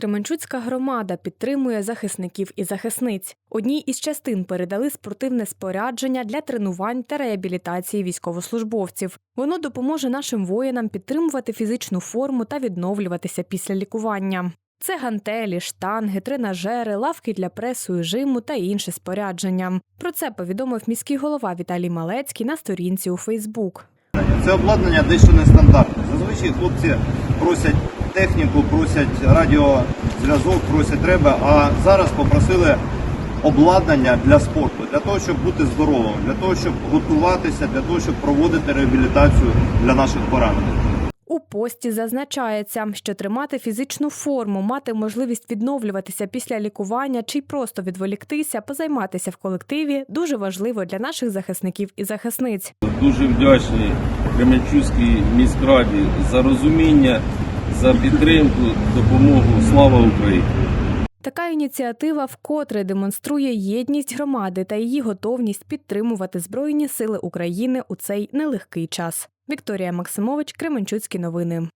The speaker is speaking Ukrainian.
Кременчуцька громада підтримує захисників і захисниць. Одній із частин передали спортивне спорядження для тренувань та реабілітації військовослужбовців. Воно допоможе нашим воїнам підтримувати фізичну форму та відновлюватися після лікування. Це гантелі, штанги, тренажери, лавки для пресу і жиму та інше спорядження. Про це повідомив міський голова Віталій Малецький на сторінці у Фейсбук. Це обладнання дещо нестандартне. Зазвичай хлопці просять техніку, просять радіозв'язок, просять треба, а зараз попросили обладнання для спорту, для того, щоб бути здоровим, для того, щоб готуватися, для того, щоб проводити реабілітацію для наших поранених. У пості зазначається, що тримати фізичну форму, мати можливість відновлюватися після лікування чи просто відволіктися, позайматися в колективі дуже важливо для наших захисників і захисниць. Дуже вдячний Кременчуцькій міськраді за розуміння, за підтримку, допомогу. Слава Україні! Така ініціатива вкотре демонструє єдність громади та її готовність підтримувати Збройні сили України у цей нелегкий час. Вікторія Максимович, Кременчуцькі новини.